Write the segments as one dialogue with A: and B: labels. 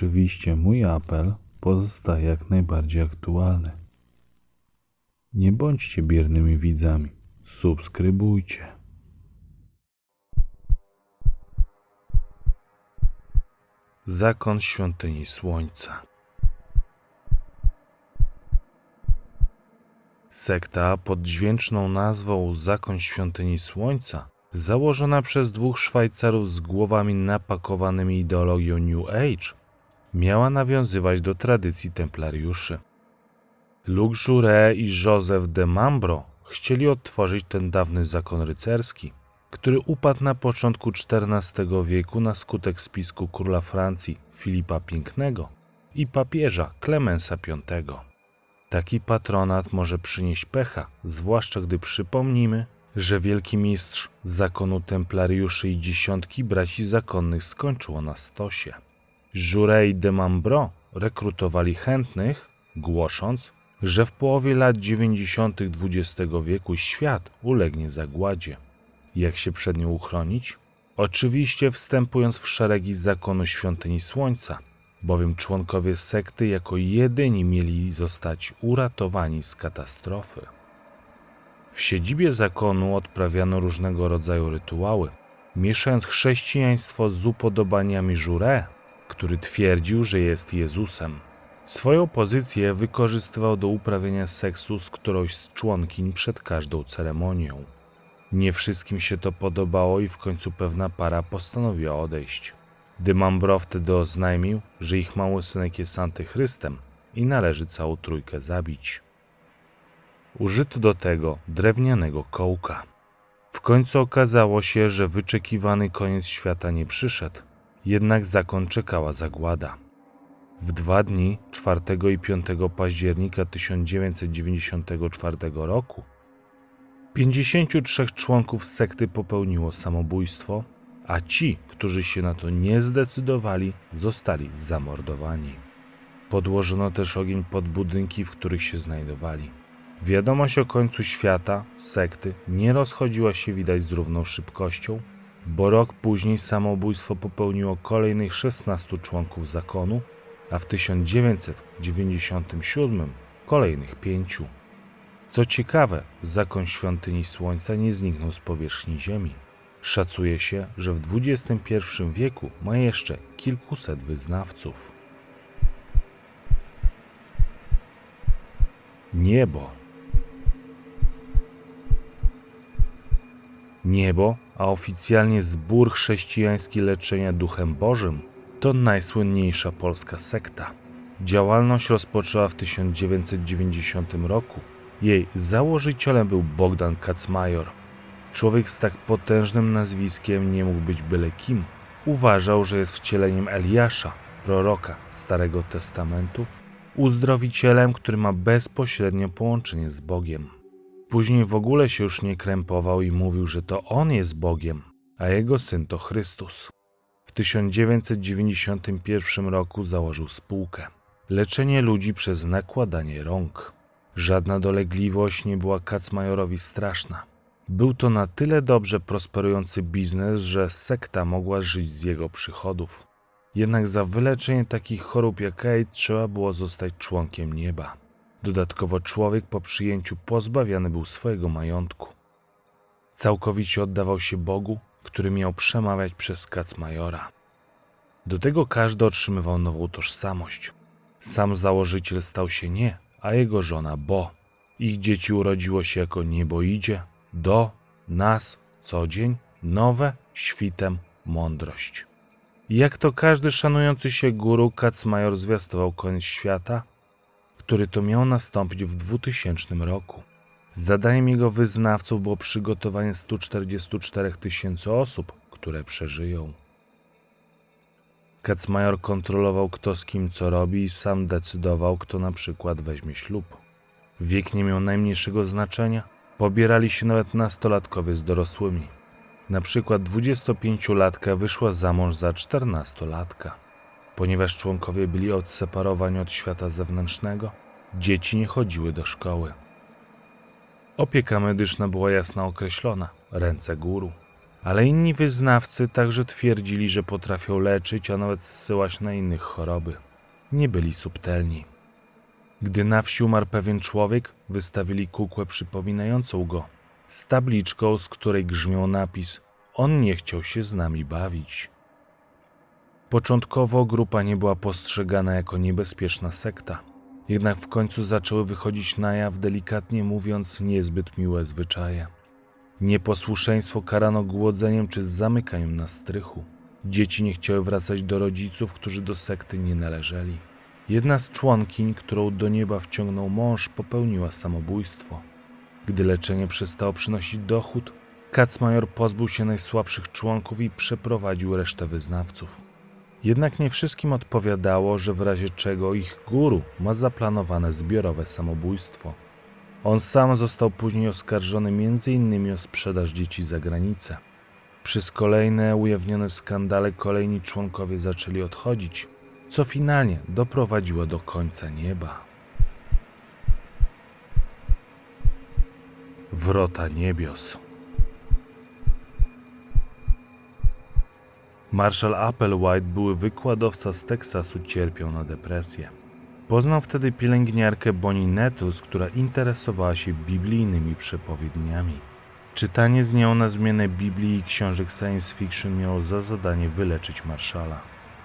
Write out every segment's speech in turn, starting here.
A: Oczywiście mój apel pozostaje jak najbardziej aktualny. Nie bądźcie biernymi widzami. Subskrybujcie. Zakon świątyni słońca. Sekta pod dźwięczną nazwą Zakon Świątyni Słońca, założona przez dwóch Szwajcarów z głowami napakowanymi ideologią New Age, miała nawiązywać do tradycji templariuszy. Luc i Joseph de Mambro chcieli odtworzyć ten dawny zakon rycerski, który upadł na początku XIV wieku na skutek spisku króla Francji Filipa Pięknego i papieża Klemensa V. Taki patronat może przynieść pecha, zwłaszcza gdy przypomnimy, że wielki mistrz zakonu templariuszy i dziesiątki braci zakonnych skończyło na stosie. Jouret i de Mambro rekrutowali chętnych, głosząc, że w połowie lat 90. XX wieku świat ulegnie zagładzie. Jak się przed nią uchronić? Oczywiście wstępując w szeregi zakonu świątyni słońca, bowiem członkowie sekty jako jedyni mieli zostać uratowani z katastrofy. W siedzibie zakonu odprawiano różnego rodzaju rytuały, mieszając chrześcijaństwo z upodobaniami Jouret, który twierdził, że jest Jezusem. Swoją pozycję wykorzystywał do uprawiania seksu z którąś z członkiń przed każdą ceremonią. Nie wszystkim się to podobało i w końcu pewna para postanowiła odejść. Dymambro wtedy oznajmił, że ich mały synek jest antychrystem i należy całą trójkę zabić. Użyto do tego drewnianego kołka. W końcu okazało się, że wyczekiwany koniec świata nie przyszedł, jednak zakon czekała zagłada. W dwa dni, 4 i 5 października 1994 roku, 53 członków sekty popełniło samobójstwo, a ci, którzy się na to nie zdecydowali, zostali zamordowani. Podłożono też ogień pod budynki, w których się znajdowali. Wiadomość o końcu świata, sekty, nie rozchodziła się widać z równą szybkością, bo rok później samobójstwo popełniło kolejnych 16 członków zakonu, a w 1997 kolejnych pięciu. Co ciekawe, zakon świątyni Słońca nie zniknął z powierzchni Ziemi. Szacuje się, że w XXI wieku ma jeszcze kilkuset wyznawców. Niebo. Niebo, a oficjalnie zbór chrześcijański leczenia duchem Bożym, to najsłynniejsza polska sekta. Działalność rozpoczęła w 1990 roku. Jej założycielem był Bogdan Kacmajor. Człowiek z tak potężnym nazwiskiem nie mógł być byle kim. Uważał, że jest wcieleniem Eliasza, proroka Starego Testamentu, uzdrowicielem, który ma bezpośrednie połączenie z Bogiem. Później w ogóle się już nie krępował i mówił, że to on jest Bogiem, a jego syn to Chrystus. W 1991 roku założył spółkę. Leczenie ludzi przez nakładanie rąk. Żadna dolegliwość nie była Kacmajorowi straszna. Był to na tyle dobrze prosperujący biznes, że sekta mogła żyć z jego przychodów. Jednak za wyleczenie takich chorób jak AIDS trzeba było zostać członkiem nieba. Dodatkowo człowiek po przyjęciu pozbawiany był swojego majątku. Całkowicie oddawał się Bogu, który miał przemawiać przez Kacmajora. Do tego każdy otrzymywał nową tożsamość. Sam założyciel stał się nie, a jego żona Bo. Ich dzieci urodziło się jako niebo idzie, do, nas, co dzień, nowe, świtem, mądrość. Jak to każdy szanujący się guru, Kacmajor zwiastował koniec świata, który to miał nastąpić w 2000 roku. Zadaniem jego wyznawców było przygotowanie 144 tysięcy osób, które przeżyją. Kacmajor kontrolował kto z kim co robi i sam decydował, kto na przykład weźmie ślub. Wiek nie miał najmniejszego znaczenia. Pobierali się nawet nastolatkowie z dorosłymi. Na przykład 25-latka wyszła za mąż za 14-latka. Ponieważ członkowie byli odseparowani od świata zewnętrznego, dzieci nie chodziły do szkoły. Opieka medyczna była jasno określona ręce guru. Ale inni wyznawcy także twierdzili, że potrafią leczyć, a nawet zsyłać na innych choroby. Nie byli subtelni. Gdy na wsi umarł pewien człowiek, wystawili kukłę przypominającą go, z tabliczką, z której grzmiał napis: On nie chciał się z nami bawić. Początkowo grupa nie była postrzegana jako niebezpieczna sekta, jednak w końcu zaczęły wychodzić na jaw, delikatnie mówiąc, niezbyt miłe zwyczaje. Nieposłuszeństwo karano głodzeniem czy zamykaniem na strychu. Dzieci nie chciały wracać do rodziców, którzy do sekty nie należeli. Jedna z członkiń, którą do nieba wciągnął mąż, popełniła samobójstwo. Gdy leczenie przestało przynosić dochód, Kacmajor pozbył się najsłabszych członków i przeprowadził resztę wyznawców. Jednak nie wszystkim odpowiadało, że w razie czego ich guru ma zaplanowane zbiorowe samobójstwo. On sam został później oskarżony m.in. o sprzedaż dzieci za granicę. Przez kolejne ujawnione skandale kolejni członkowie zaczęli odchodzić, co finalnie doprowadziło do końca nieba. Wrota niebios. Marshall Applewhite, były wykładowca z Teksasu, cierpiał na depresję. Poznał wtedy pielęgniarkę Bonnie Nettles, która interesowała się biblijnymi przepowiedniami. Czytanie z nią na zmianę Biblii i książek science fiction miało za zadanie wyleczyć Marszala.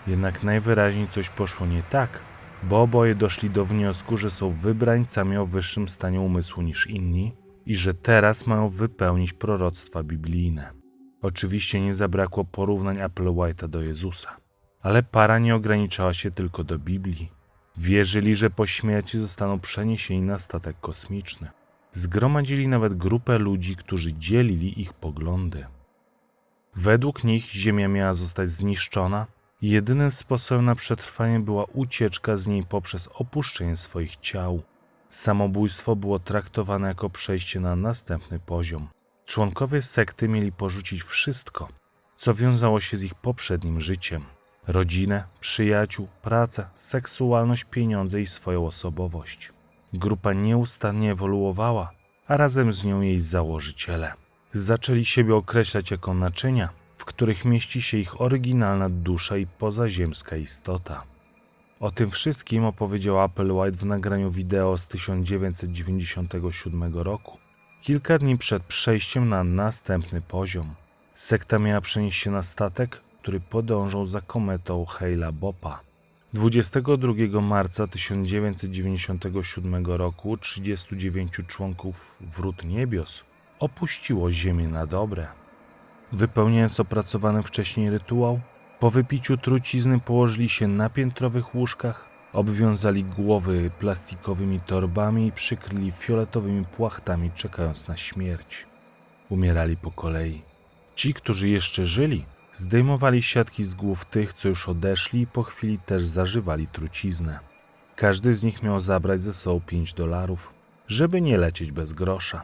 A: Jednak najwyraźniej coś poszło nie tak, bo oboje doszli do wniosku, że są wybrańcami o wyższym stanie umysłu niż inni i że teraz mają wypełnić proroctwa biblijne. Oczywiście nie zabrakło porównań Applewhite'a do Jezusa, ale para nie ograniczała się tylko do Biblii. Wierzyli, że po śmierci zostaną przeniesieni na statek kosmiczny. Zgromadzili nawet grupę ludzi, którzy dzielili ich poglądy. Według nich Ziemia miała zostać zniszczona i jedynym sposobem na przetrwanie była ucieczka z niej poprzez opuszczenie swoich ciał. Samobójstwo było traktowane jako przejście na następny poziom. Członkowie sekty mieli porzucić wszystko, co wiązało się z ich poprzednim życiem rodzinę, przyjaciół, pracę, seksualność, pieniądze i swoją osobowość. Grupa nieustannie ewoluowała, a razem z nią jej założyciele. Zaczęli siebie określać jako naczynia, w których mieści się ich oryginalna dusza i pozaziemska istota. O tym wszystkim opowiedział Applewhite w nagraniu wideo z 1997 roku, kilka dni przed przejściem na następny poziom. Sekta miała przenieść się na statek, który podążał za kometą Hale'a Bopa. 22 marca 1997 roku 39 członków Wrót Niebios opuściło Ziemię na dobre. Wypełniając opracowany wcześniej rytuał, po wypiciu trucizny położyli się na piętrowych łóżkach, obwiązali głowy plastikowymi torbami i przykryli fioletowymi płachtami, czekając na śmierć. Umierali po kolei. Ci, którzy jeszcze żyli, zdejmowali siatki z głów tych, co już odeszli i po chwili też zażywali truciznę. Każdy z nich miał zabrać ze sobą 5 dolarów, żeby nie lecieć bez grosza.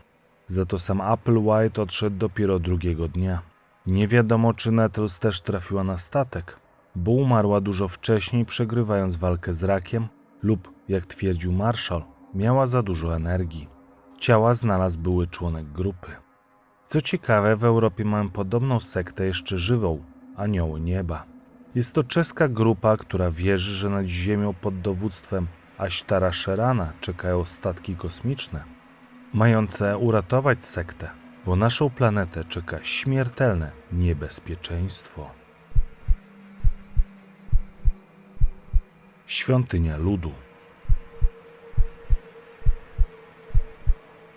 A: Za to sam Applewhite odszedł dopiero drugiego dnia. Nie wiadomo, czy Nettles też trafiła na statek, bo umarła dużo wcześniej, przegrywając walkę z rakiem, lub, jak twierdził Marshall, miała za dużo energii. Ciała znalazł były członek grupy. Co ciekawe, w Europie mamy podobną sektę jeszcze żywą Anioły Nieba. Jest to czeska grupa, która wierzy, że nad Ziemią pod dowództwem Aśtara Sherana czekają statki kosmiczne, mające uratować sektę, bo naszą planetę czeka śmiertelne niebezpieczeństwo. Świątynia Ludu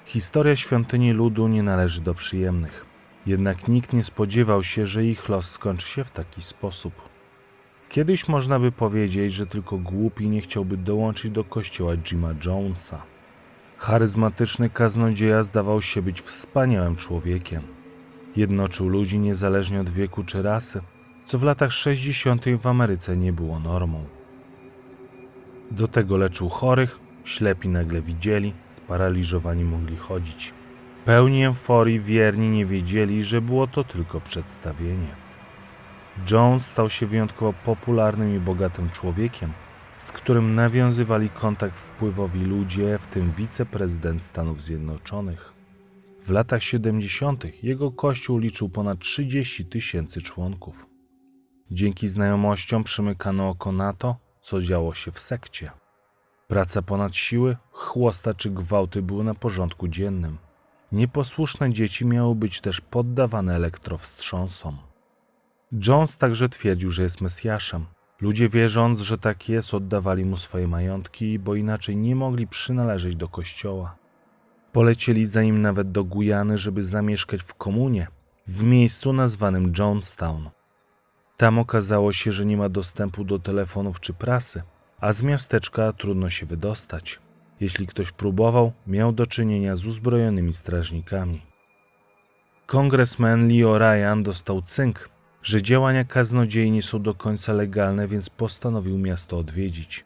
A: Historia świątyni ludu nie należy do przyjemnych. Jednak nikt nie spodziewał się, że ich los skończy się w taki sposób. Kiedyś można by powiedzieć, że tylko głupi nie chciałby dołączyć do kościoła Jima Jonesa. Charyzmatyczny kaznodzieja zdawał się być wspaniałym człowiekiem. Jednoczył ludzi niezależnie od wieku czy rasy, co w latach 60. w Ameryce nie było normą. Do tego leczył chorych, Ślepi nagle widzieli, sparaliżowani mogli chodzić. Pełni euforii wierni nie wiedzieli, że było to tylko przedstawienie. Jones stał się wyjątkowo popularnym i bogatym człowiekiem, z którym nawiązywali kontakt wpływowi ludzie, w tym wiceprezydent Stanów Zjednoczonych. W latach 70. jego kościół liczył ponad 30 tysięcy członków. Dzięki znajomościom przymykano oko na to, co działo się w sekcie. Praca ponad siły, chłosta czy gwałty były na porządku dziennym. Nieposłuszne dzieci miały być też poddawane elektrowstrząsom. Jones także twierdził, że jest Mesjaszem. Ludzie wierząc, że tak jest, oddawali mu swoje majątki, bo inaczej nie mogli przynależeć do kościoła. Polecieli za nim nawet do Gujany, żeby zamieszkać w komunie, w miejscu nazwanym Jonestown. Tam okazało się, że nie ma dostępu do telefonów czy prasy, a z miasteczka trudno się wydostać. Jeśli ktoś próbował, miał do czynienia z uzbrojonymi strażnikami. Kongresmen Leo Ryan dostał cynk, że działania kaznodziei nie są do końca legalne, więc postanowił miasto odwiedzić.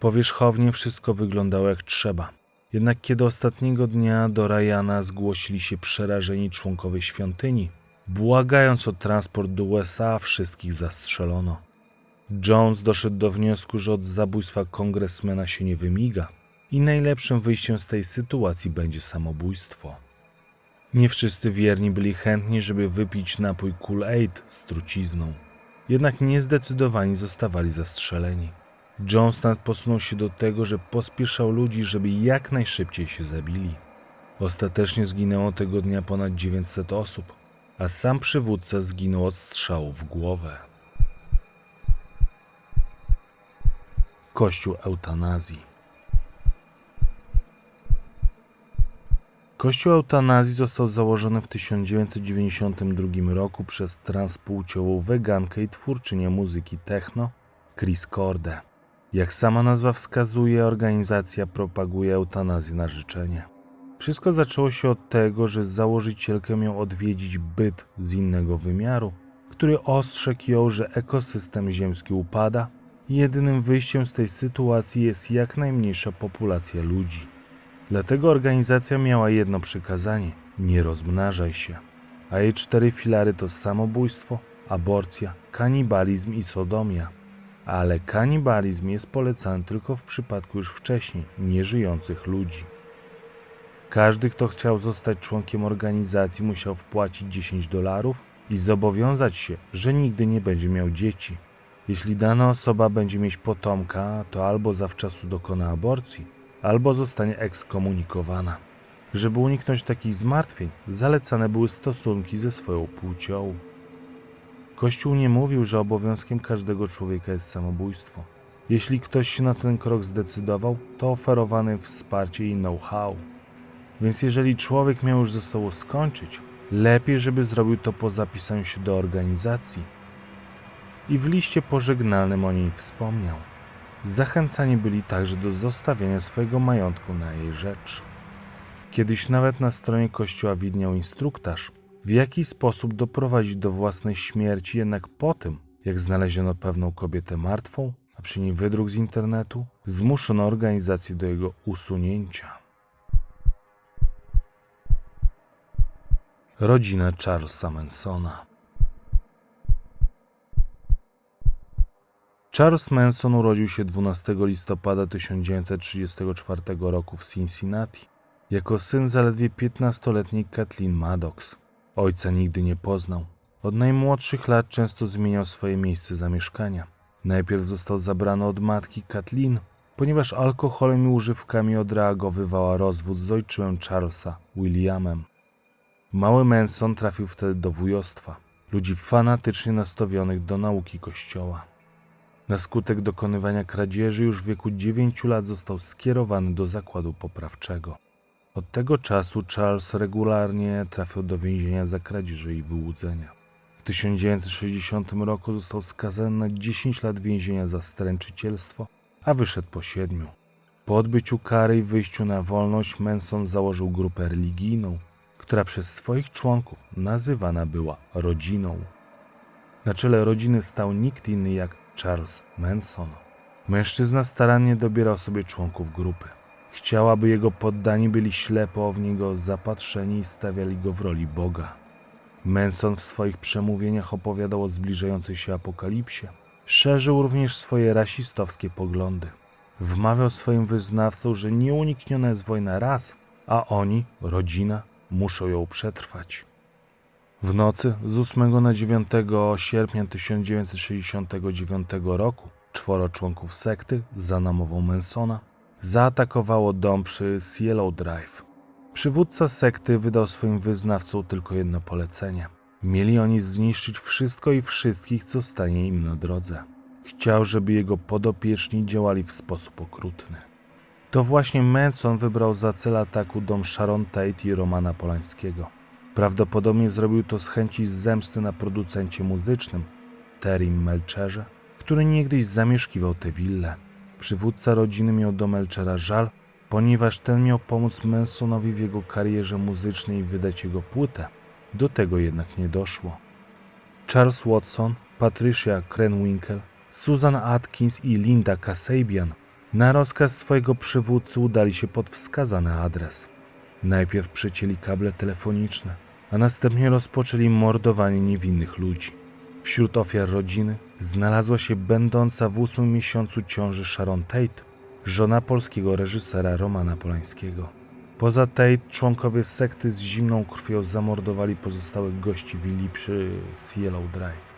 A: Powierzchownie wszystko wyglądało jak trzeba. Jednak kiedy ostatniego dnia do Ryana zgłosili się przerażeni członkowie świątyni, błagając o transport do USA, wszystkich zastrzelono. Jones doszedł do wniosku, że od zabójstwa kongresmena się nie wymiga i najlepszym wyjściem z tej sytuacji będzie samobójstwo. Nie wszyscy wierni byli chętni, żeby wypić napój Kool-Aid z trucizną. Jednak niezdecydowani zostawali zastrzeleni. Jones posunął się do tego, że pospieszał ludzi, żeby jak najszybciej się zabili. Ostatecznie zginęło tego dnia ponad 900 osób, a sam przywódca zginął od strzału w głowę. Kościół eutanazji. Kościół eutanazji został założony w 1992 roku przez transpłciową wegankę i twórczynię muzyki techno Chris Cordę. Jak sama nazwa wskazuje, organizacja propaguje eutanazję na życzenie. Wszystko zaczęło się od tego, że założycielkę miał odwiedzić byt z innego wymiaru, który ostrzegł ją, że ekosystem ziemski upada jedynym wyjściem z tej sytuacji jest jak najmniejsza populacja ludzi. Dlatego organizacja miała jedno przykazanie: nie rozmnażaj się. A jej cztery filary to samobójstwo, aborcja, kanibalizm i sodomia. Ale kanibalizm jest polecany tylko w przypadku już wcześniej nieżyjących ludzi. Każdy, kto chciał zostać członkiem organizacji, musiał wpłacić 10 dolarów i zobowiązać się, że nigdy nie będzie miał dzieci. Jeśli dana osoba będzie mieć potomka, to albo zawczasu dokona aborcji, albo zostanie ekskomunikowana. Żeby uniknąć takich zmartwień, zalecane były stosunki ze swoją płcią. Kościół nie mówił, że obowiązkiem każdego człowieka jest samobójstwo. Jeśli ktoś się na ten krok zdecydował, to oferowane wsparcie i know-how. Więc jeżeli człowiek miał już ze sobą skończyć, lepiej, żeby zrobił to po zapisaniu się do organizacji. I w liście pożegnalnym o niej wspomniał. Zachęcani byli także do zostawienia swojego majątku na jej rzecz. Kiedyś nawet na stronie kościoła widniał instruktaż, w jaki sposób doprowadzić do własnej śmierci, jednak po tym, jak znaleziono pewną kobietę martwą, a przy niej wydruk z internetu, zmuszono organizację do jego usunięcia. Rodzina Charlesa Mansona Charles Manson urodził się 12 listopada 1934 roku w Cincinnati jako syn zaledwie 15-letniej Kathleen Maddox. Ojca nigdy nie poznał. Od najmłodszych lat często zmieniał swoje miejsce zamieszkania. Najpierw został zabrany od matki Kathleen, ponieważ alkoholem i używkami odreagowywała rozwód z ojczymem Charlesa, Williamem. Mały Manson trafił wtedy do wujostwa, ludzi fanatycznie nastawionych do nauki kościoła. Na skutek dokonywania kradzieży już w wieku 9 lat został skierowany do zakładu poprawczego. Od tego czasu Charles regularnie trafiał do więzienia za kradzieży i wyłudzenia. W 1960 roku został skazany na 10 lat więzienia za stręczycielstwo, a wyszedł po siedmiu. Po odbyciu kary i wyjściu na wolność Manson założył grupę religijną, która przez swoich członków nazywana była rodziną. Na czele rodziny stał nikt inny jak Charles Manson. Mężczyzna starannie dobierał sobie członków grupy. Chciał, aby jego poddani byli ślepo w niego zapatrzeni i stawiali go w roli Boga. Manson w swoich przemówieniach opowiadał o zbliżającej się apokalipsie. Szerzył również swoje rasistowskie poglądy. Wmawiał swoim wyznawcom, że nieunikniona jest wojna ras, a oni, rodzina, muszą ją przetrwać. W nocy z 8 na 9 sierpnia 1969 roku czworo członków sekty za namową Mansona zaatakowało dom przy Cielo Drive. Przywódca sekty wydał swoim wyznawcom tylko jedno polecenie. Mieli oni zniszczyć wszystko i wszystkich, co stanie im na drodze. Chciał, żeby jego podopieczni działali w sposób okrutny. To właśnie Manson wybrał za cel ataku dom Sharon Tate i Romana Polańskiego. Prawdopodobnie zrobił to z chęci zemsty na producencie muzycznym, Terim Melcherze, który niegdyś zamieszkiwał tę willę. Przywódca rodziny miał do Melchera żal, ponieważ ten miał pomóc Mansonowi w jego karierze muzycznej i wydać jego płytę. Do tego jednak nie doszło. Charles Watson, Patricia Krenwinkel, Susan Atkins i Linda Kasabian na rozkaz swojego przywódcy udali się pod wskazany adres. Najpierw przecięli kable telefoniczne, a następnie rozpoczęli mordowanie niewinnych ludzi. Wśród ofiar rodziny znalazła się będąca w ósmym miesiącu ciąży Sharon Tate, żona polskiego reżysera Romana Polańskiego. Poza Tate członkowie sekty z zimną krwią zamordowali pozostałych gości willi przy Cielo Drive.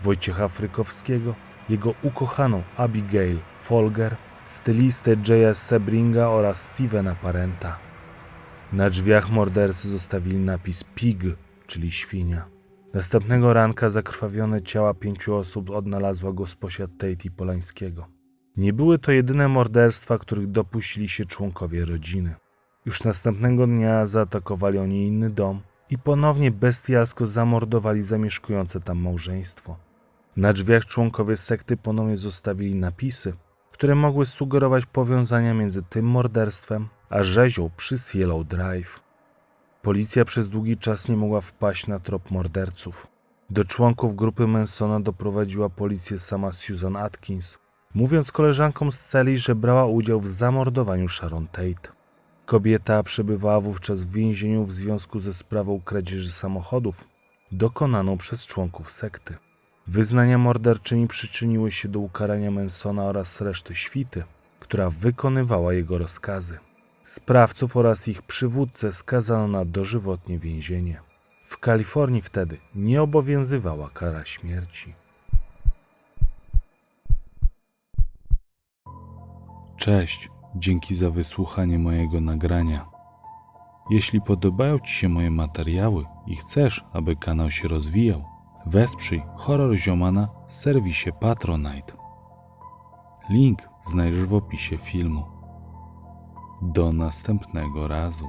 A: Wojciecha Frykowskiego, jego ukochaną Abigail Folger, stylistę Jaya Sebringa oraz Stevena Parenta. Na drzwiach mordercy zostawili napis Pig, czyli świnia. Następnego ranka zakrwawione ciała pięciu osób odnalazła gosposia Tate i Polańskiego. Nie były to jedyne morderstwa, których dopuścili się członkowie rodziny. Już następnego dnia zaatakowali oni inny dom i ponownie bestialsko zamordowali zamieszkujące tam małżeństwo. Na drzwiach członkowie sekty ponownie zostawili napisy, które mogły sugerować powiązania między tym morderstwem a rzezią przy Yellow Drive. Policja przez długi czas nie mogła wpaść na trop morderców. Do członków grupy Mansona doprowadziła policję sama Susan Atkins, mówiąc koleżankom z celi, że brała udział w zamordowaniu Sharon Tate. Kobieta przebywała wówczas w więzieniu w związku ze sprawą kradzieży samochodów dokonaną przez członków sekty. Wyznania morderczyni przyczyniły się do ukarania Mansona oraz reszty świty, która wykonywała jego rozkazy. Sprawców oraz ich przywódcę skazano na dożywotnie więzienie. W Kalifornii wtedy nie obowiązywała kara śmierci. Cześć, dzięki za wysłuchanie mojego nagrania. Jeśli podobają Ci się moje materiały i chcesz, aby kanał się rozwijał, wesprzyj Horror Ziomana w serwisie Patronite. Link znajdziesz w opisie filmu. Do następnego razu.